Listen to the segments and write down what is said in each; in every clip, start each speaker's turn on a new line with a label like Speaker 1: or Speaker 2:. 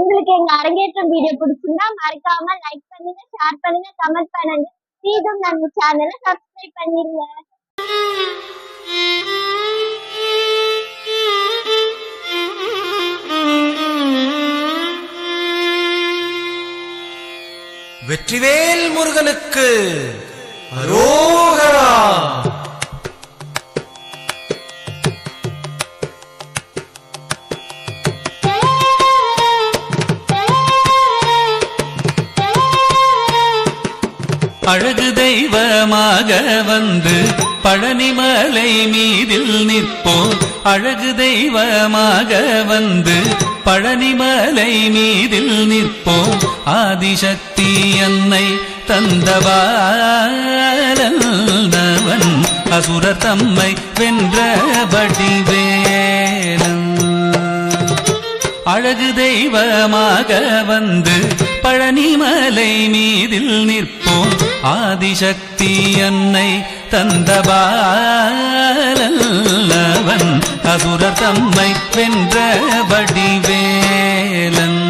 Speaker 1: உங்களுக்கு எங்க அரங்கேற்றம் வீடியோ பிடிச்சிருந்தா மறக்காம லைக் பண்ணுங்க ஷேர் பண்ணுங்க கமெண்ட் பண்ணுங்க. மீண்டும் நம்ம சேனலை சப்ஸ்கிரைப் பண்ணிருங்க.
Speaker 2: வெற்றிவேல் முருகனுக்கு அரோ
Speaker 3: அழகு தெய்வமாக வந்து பழனிமலை மீதில் நிற்போம் அழகு தெய்வமாக வந்து பழனிமலை மீதில் நிற்போம் ஆதிசக்தி என்னை தந்தவாரன் அசுர தம்மை வென்ற வடிவேலன். அழகு தெய்வமாக வந்து பழனிமலை மீதில் நிற்போம். ஆதிசக்தி என்னை தந்தபாலவன் அசுர தம்மை வென்ற வடிவேலன்.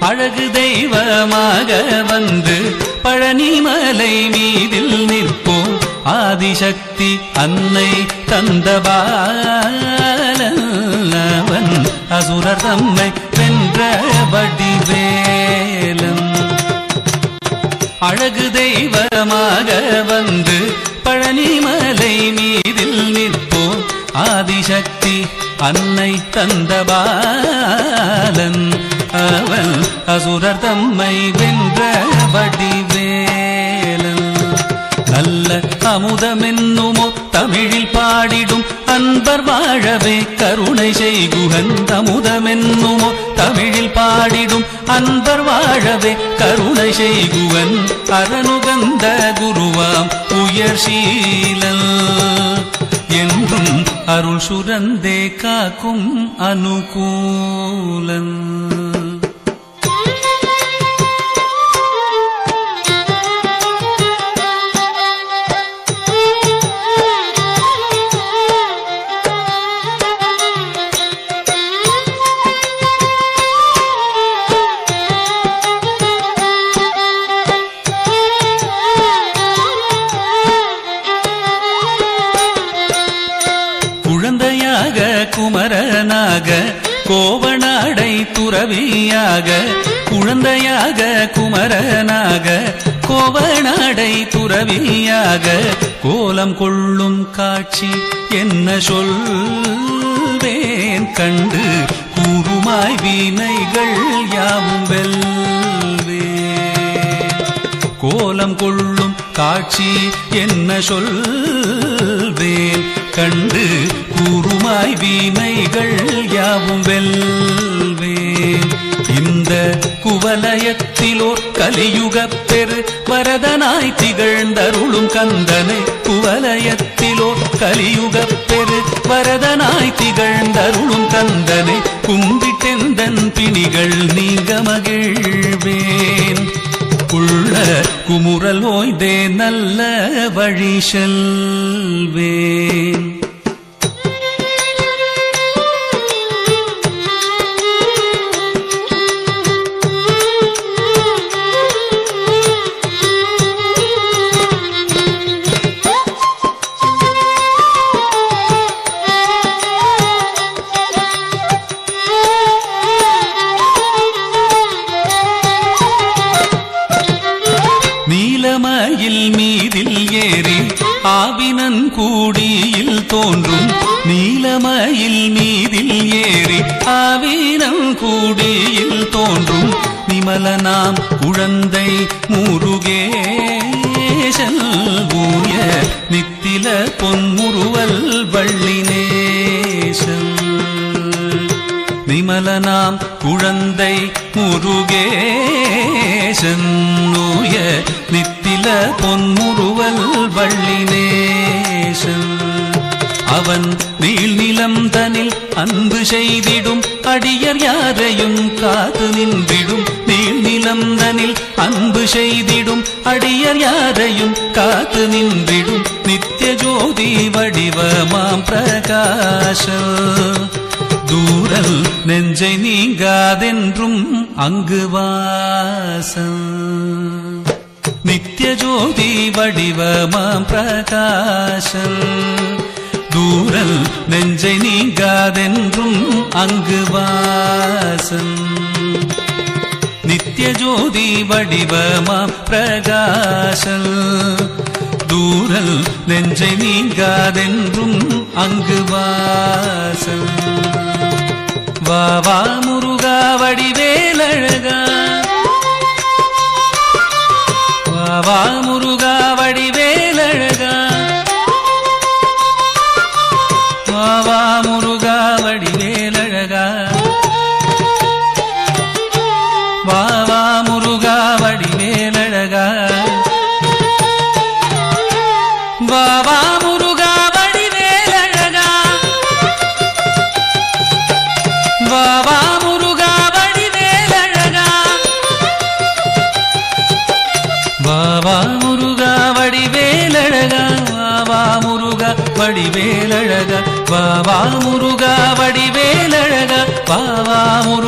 Speaker 3: அழகு தெய்வமாக வந்து பழனிமலை மீதில் நிற்போம் ஆதிசக்தி அன்னை தந்தபாலவன் அசுர தம்மை வென்ற வடிவேலன் அழகு தெய்வமாக வந்து பழனிமலை மீதில் நிற்போம். ஆதிசக்தி அன்னை தந்தபாலன் அவன் அசுரர் தம்மை வென்ற வடிவேலன். நல்ல அமுதமென்னுமோ தமிழில் பாடிடும் அன்பர் வாழவே கருணை செய்குகன். அமுதமென்னுமோ தமிழில் பாடிடும் அன்பர் வாழவே கருணை செய்குவன் அரணுகந்த குருவாம் உயர் சீலல். என்றும் அருள் சுரந்தே காக்கும் அனுகூலன். குமரனாக கோவனாடை துறவியாக குழந்தையாக குமரனாக கோவனாடை துறவியாக கோலம் கொள்ளும் காட்சி என்ன சொல்வேன் கண்டு கூறுமாய் வீணைகள் யாவும் வெல்வே கோலம் கொள்ளும் காட்சி என்ன சொல்வேன் கண்டு கூறுமாய் வீணைகள் யாவும் வெல்வேன் இந்த குவலயத்திலோர் கலியுகப் பெரு வரதனாய் திகழ்ந்தருளும் கந்தனை. குவலயத்திலோர் கலியுகப் பெரு வரதனாய் திகழ்ந்தருளும் கந்தனை. கும்பிட்டெந்தன் பிணிகள் நீங்க மகிழ்வேன். உள்ள குமுறல் ஓய்தே நல்ல வழி செல்வேன். கமலனாம் குழந்தை முருகேசல் ஊய நித்தில பொன்முருவல் வள்ளினேசன். விமலனாம் குழந்தை முருகேசன் நோய நித்தில பொன்முருவல் வள்ளினே அவன் நீள்நிலம் தனில் அன்பு செய்திடும். அடியர் யாரையும் காத்து நின்றிடும். நீள்நிலம் தனில் அன்பு செய்திடும். அடியர் யாரையும் காத்து நின்றிடும். நித்திய ஜோதி வடிவமாம் பிரகாஷ தூரல் நெஞ்சை நீங்காதென்றும் அங்கு வாசம். நித்திய ஜோதி வடிவமாம் பிரகாசம். தூரல் நெஞ்சை நீங்காதென்றும் அங்கு வாசம். நித்திய ஜோதி வடிவமா பிரகாசல். தூரல் நெஞ்சை நீங்காதென்றும் அங்கு வாசல் வாவா முருகா வடிவேலழகா. வாவா വാവാ മുറുകാ വടിവേലഴകാ വാവാ മുറുകാ വടിവേലഴകാ വാവാ മുറുകാ വടിവേലഴകാ വാവാ മുറുകാ വടിവേലഴകാ വാവാ മുറുകാ വടിവേലഴകാ വാവാ മുറുകാ വടിവേലഴകാ വാവാ മുറുക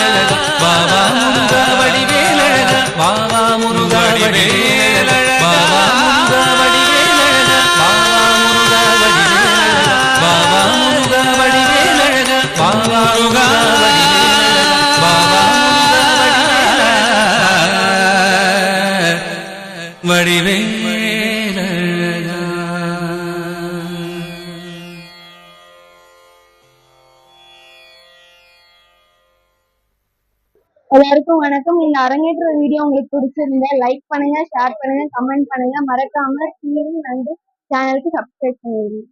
Speaker 1: எல்லாருக்கும் வணக்கம். இந்த அரங்கேற்ற வீடியோ உங்களுக்கு பிடிச்சிருந்தா லைக் பண்ணுங்க ஷேர் பண்ணுங்க கமெண்ட் பண்ணுங்க. மறக்காம சீரும் நன்றி சேனலுக்கு சப்ஸ்கிரைப் பண்ணிடுங்க.